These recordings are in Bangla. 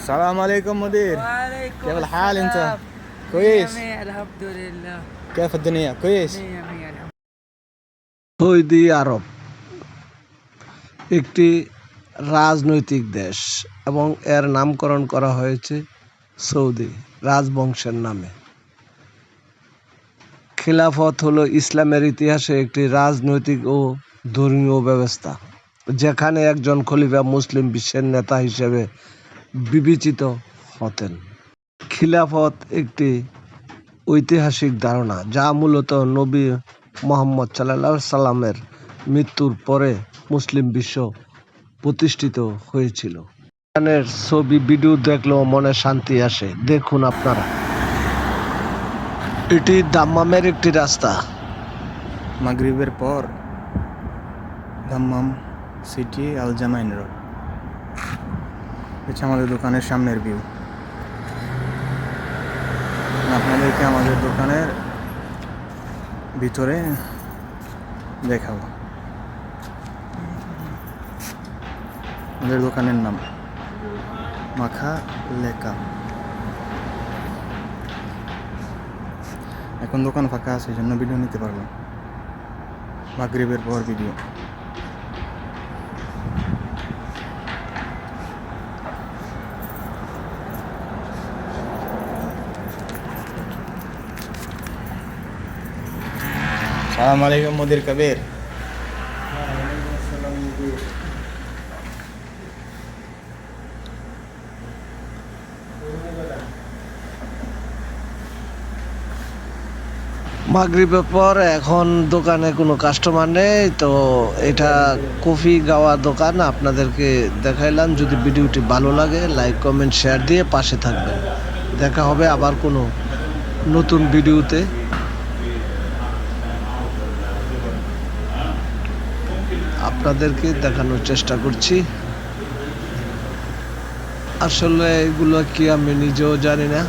السلام عليكم مدير وعليكم كيف الحال انت؟ السلام. كويس مية مية الحمد لله كيف الدنيا كويس مية مية الحمد সৌদি আরব একটি রাজনৈতিক দেশ এবং এর নামকরণ করা হয়েছে সৌদি রাজবংশের নামে খিলাফত হলো ইসলামের ইতিহাসে একটি রাজনৈতিক ও ধর্মীয় ব্যবস্থা যেখানে একজন খলিফা মুসলিম বিশ্বের নেতা হিসেবে বিবেচিত হতেন। খিলাফত একটি ঐতিহাসিক ধারণা যা মূলত নবী মোহাম্মদ সাল্লাহ সাল্লামের মৃত্যুর পরে মুসলিম বিশ্ব প্রতিষ্ঠিত হয়েছিল। এখানের ছবি, ভিডিও দেখলেও মনে শান্তি আসে। দেখুন আপনারা। এটি দাম্মামের একটি রাস্তা। মাগরিবের পর Dammam city Al Jamain road. হচ্ছে আমাদের দোকানের সামনের ভিউ আপনাদেরকে আমাদের দোকানের ভিতরে দেখাবো। আমাদের দোকানের নাম মাখা লেকা। এখন দোকান ফাঁকা আছে, এই জন্য ভিডিও নিতে পারব মাগরিবের পর ভিডিও সালাম আলাইকুম কবির। মাগরিবের পর এখন দোকানে কোনো কাস্টমার নেই, তো এটা কফি গাওয়া দোকান, আপনাদেরকে দেখাইলাম। যদি ভিডিওটি ভালো লাগে লাইক কমেন্ট শেয়ার দিয়ে পাশে থাকবেন। দেখা হবে আবার কোনো নতুন ভিডিওতে। আপনাদেরকে দেখানোর চেষ্টা করছি। আসলে এগুলো কি আমি নিজেও জানি না।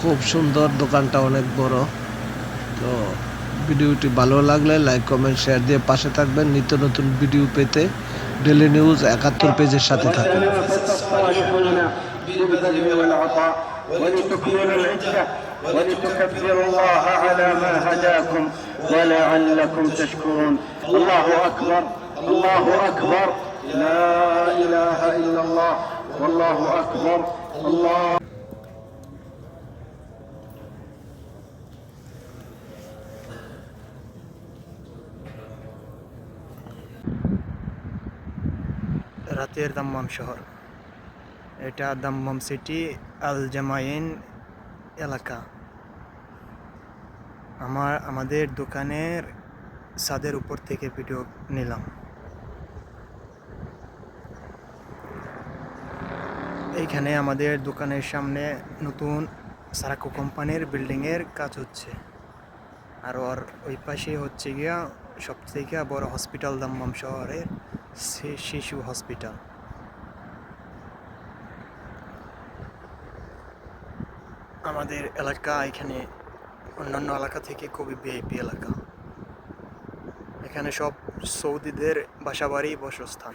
খুব সুন্দর দোকানটা অনেক বড়। তো ভিডিওটি ভালো লাগলে লাইক, কমেন্ট, শেয়ার দিয়ে পাশে থাকবেন। নিত্য নতুন ভিডিও পেতে ডেলি নিউজ একাত্তর পেজের সাথে থাকুন। الصالحون بالبذل والعطاء ولتكملوا العدة ولتكبروا الله على ما هداكم ولعلكم تشكرون الله أكبر الله أكبر لا إله إلا الله والله أكبر الله রাতের দাম্মাম শহর এটা দাম্মাম সিটি আল জামাইন এলাকা। আমার, আমাদের দোকানের ছাদের উপর থেকে ভিডিও নিলাম। এইখানে আমাদের দোকানের সামনে নতুন সারাকো কোম্পানির বিল্ডিংয়ের কাজ হচ্ছে। আর ওর ওই পাশে হচ্ছে গিয়া সবথেকে বড় হসপিটাল দাম্মাম শহরের শিশু হসপিটাল আমাদের এলাকা এখানে অন্যান্য এলাকা থেকে খুবই ভিআইপি এলাকা। এখানে সব সৌদিদের বাসাবাড়ি বসস্থান।